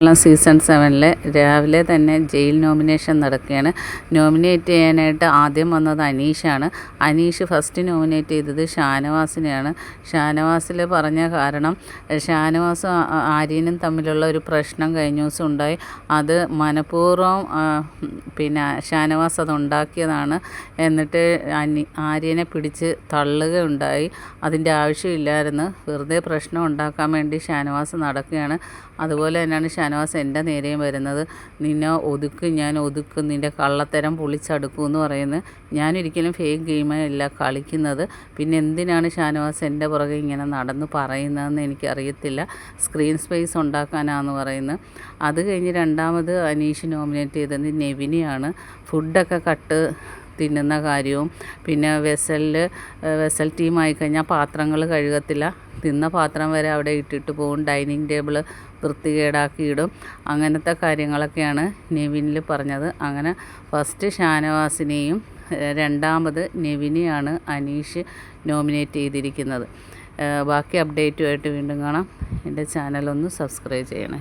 Keralam season സെവനിൽ രാവിലെ തന്നെ ജയിൽ നോമിനേഷൻ നടക്കുകയാണ്. നോമിനേറ്റ് ചെയ്യാനായിട്ട് ആദ്യം വന്നത് അനീഷാണ്. അനീഷ് ഫസ്റ്റ് നോമിനേറ്റ് ചെയ്തത് ഷാനവാസിനെയാണ്. ഷാനവാസിൽ പറഞ്ഞ കാരണം ഷാനവാസും ആര്യനും തമ്മിലുള്ള ഒരു പ്രശ്നം കഴിഞ്ഞ ദിവസം ഉണ്ടായി. അത് മനഃപൂർവം പിന്നെ ഷാനവാസ് അത് ഉണ്ടാക്കിയതാണ്. എന്നിട്ട് അനി ആര്യനെ പിടിച്ച് തള്ളുകയുണ്ടായി. അതിന്റെ ആവശ്യമില്ലായിരുന്നു. വെറുതെ പ്രശ്നം ഉണ്ടാക്കാൻ വേണ്ടി ഷാനവാസ് നടക്കുകയാണ്. അതുപോലെ തന്നെയാണ് ഷാനവാസ് എന്റെ നേരെയും വരുന്നത്. നിന്നെ ഒതുക്കും ഞാൻ ഒതുക്കും നിന്റെ കള്ളത്തരം പൊളിച്ചടുക്കും എന്ന് പറയുന്നത് ഞാനൊരിക്കലും ഫേക്ക് ഗെയിമല്ല കളിക്കുന്നത്. പിന്നെ എന്തിനാണ് ഷാനവാസ് എന്റെ പുറകെ ഇങ്ങനെ നടന്ന് പറയുന്നതെന്ന് എനിക്കറിയത്തില്ല. സ്ക്രീൻ സ്പേസ് ഉണ്ടാക്കാനാന്ന് പറയുന്നത് അത് കഴിഞ്ഞ് രണ്ടാമത് അനീഷ് നോമിനേറ്റ് ചെയ്തത് നെവിനെയാണ്. ഫുഡൊക്കെ കട്ട് തിന്നുന്ന കാര്യവും പിന്നെ വെസലിൽ വെസൽ ടീമായി കഴിഞ്ഞാൽ പാത്രങ്ങൾ കഴുകത്തില്ല. തിന്ന പാത്രം വരെ അവിടെ ഇട്ടിട്ട് പോകും ഡൈനിങ് ടേബിൾ വൃത്തികേടാക്കി ഇടും അങ്ങനത്തെ കാര്യങ്ങളൊക്കെയാണ് നെവിനിൽ പറഞ്ഞത്. അങ്ങനെ ഫസ്റ്റ് ഷാനവാസിനെയും രണ്ടാമത് നെവിനെയാണ് അനീഷ് നോമിനേറ്റ് ചെയ്തിരിക്കുന്നത്. ബാക്കി അപ്ഡേറ്റുമായിട്ട് വീണ്ടും കാണാം. എന്റെ ചാനലൊന്ന് സബ്സ്ക്രൈബ് ചെയ്യണേ.